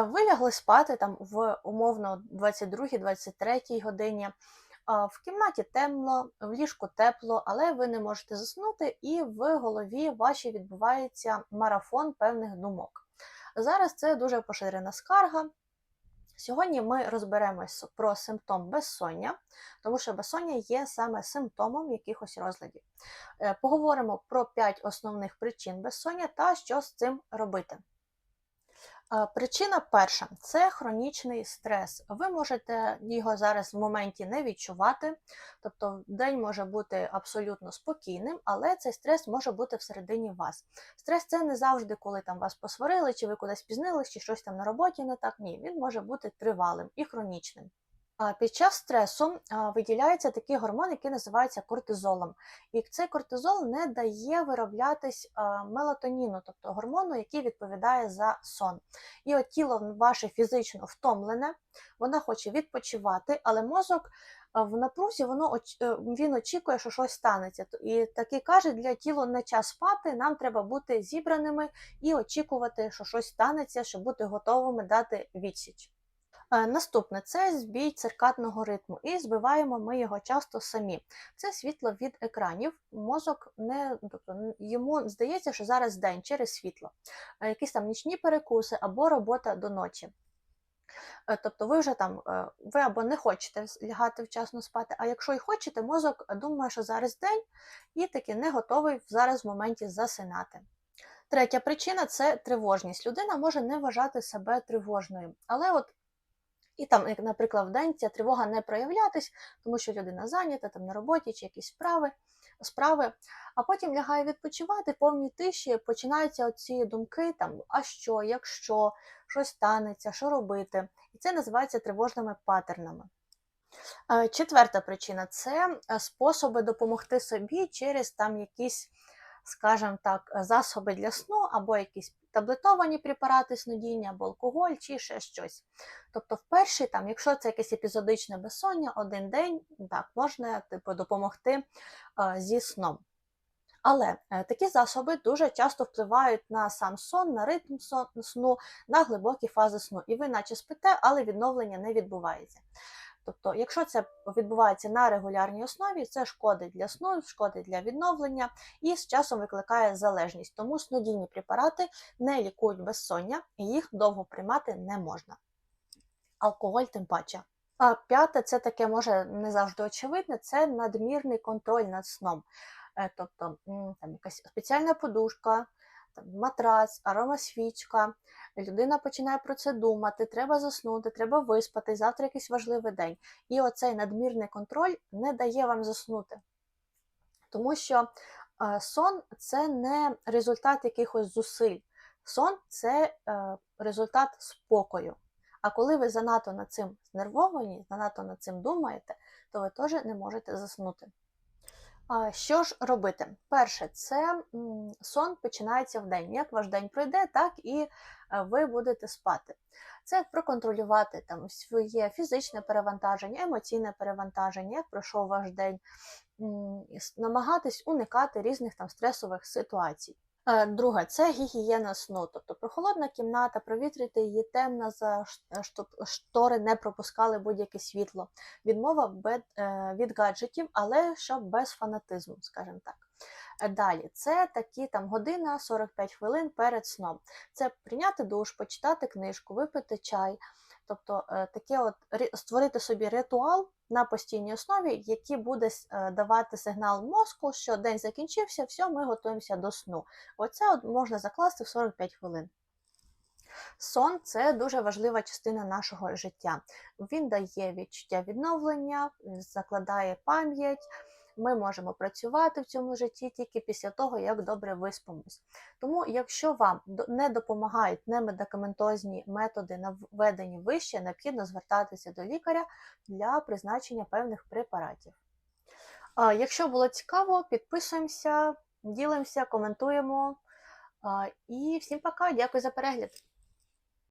Ви лягли спати там в умовно 22-23 годині. В кімнаті темно, в ліжку тепло, але ви не можете заснути, і в голові вашій відбувається марафон певних думок. Зараз це дуже поширена скарга. Сьогодні ми розберемось про симптом безсоння, тому що безсоння є саме симптомом якихось розладів. Е, Поговоримо про 5 основних причин безсоння та що з цим робити. Причина перша це хронічний стрес. Ви можете його зараз в моменті не відчувати, тобто день може бути абсолютно спокійним, але цей стрес може бути всередині вас. Стрес це не завжди, коли там вас посварили, чи ви кудись пізнились, чи щось там на роботі не так. Ні, він може бути тривалим і хронічним. Під час стресу виділяється такий гормон, який називається кортизолом. І цей кортизол не дає вироблятись мелатоніну, тобто гормону, який відповідає за сон. І от тіло ваше фізично втомлене, вона хоче відпочивати, але мозок в напрузі воно е, він очікує, що щось станеться. І такий каже, для тіла не час спати, нам треба бути зібраними і очікувати, що щось станеться, щоб бути готовими дати відсіч. Е, Наступне це збій циркадного ритму, і збиваємо ми його часто самі. Це світло від екранів. Мозок не тобто йому здається, що зараз день через світло, Е, якісь там нічні перекуси або робота до ночі. Е, Тобто ви вже там ви або не хочете лягати вчасно спати, а якщо і хочете, мозок думає, що зараз день, і таки не готовий зараз в моменті засинати. Третя причина це тривожність. Людина може не вважати себе тривожною, але от і там, як, наприклад, вдень ця тривога не проявлятись, тому що людина зайнята там на роботі чи якісь справи, справи, а потім лягає відпочивати повній тиші, починаються оці думки, там, а що, якщо, щось станеться, що робити. І це називається тривожними паттернами. Е, Четверта причина це е, способи допомогти собі через там якісь, скажімо так, засоби для сну, або якісь таблетовані препарати снодійні, або алкоголь, чи ще щось. Тобто, в перший, там, якщо це якесь епізодичне безсоння, один день, так, можна типу, допомогти е, зі сном. Але е, такі засоби дуже часто впливають на сам сон, на ритм сну, на глибокі фази сну. І ви наче спите, але відновлення не відбувається. Тобто, якщо це відбувається на регулярній основі, це шкодить для сну, шкодить для відновлення і з часом викликає залежність. Тому снодійні препарати не лікують безсоння, і їх довго приймати не можна. Алкоголь тим паче. А п'яте, це таке може не завжди очевидне, це надмірний контроль над сном. Е, Тобто там якась спеціальна подушка, матрац, аромасвічка. Людина починає про це думати, треба заснути, треба виспати, завтра якийсь важливий день. І оцей надмірний контроль не дає вам заснути. Тому що е, сон це не результат якихось зусиль. Сон це е, результат спокою. А коли ви занадто над цим знервовані, занадто над цим думаєте, то ви теж не можете заснути. Що ж робити? Перше, це сон починається в день. Як ваш день пройде, так і е, ви будете спати. Це проконтролювати там своє фізичне перевантаження, емоційне перевантаження, як пройшов ваш день, намагатись уникати різних там стресових ситуацій. Е, Друге, це гігієна сну, тобто прохолодна кімната, провітрити її темна, за щоб штори не пропускали будь-яке світло. Відмова е, від гаджетів, але щоб без фанатизму, скажімо так. Е, Далі, це такі там година 45 хвилин перед сном. Це прийняти душ, почитати книжку, випити чай. Тобто е, таке от створити собі ритуал на постійній основі, який буде е, давати сигнал мозку, що день закінчився, все, ми готуємося до сну. Оце от можна закласти в 45 хвилин. Сон це дуже важлива частина нашого життя. Він дає відчуття відновлення, закладає пам'ять. Ми можемо працювати в цьому житті тільки після того, як добре виспимось. Тому, якщо вам не допомагають немедикаментозні методи наведені вище, необхідно звертатися до лікаря для призначення певних препаратів. Якщо було цікаво, підписуємося, ділимося, коментуємо. І всім пока, дякую за перегляд.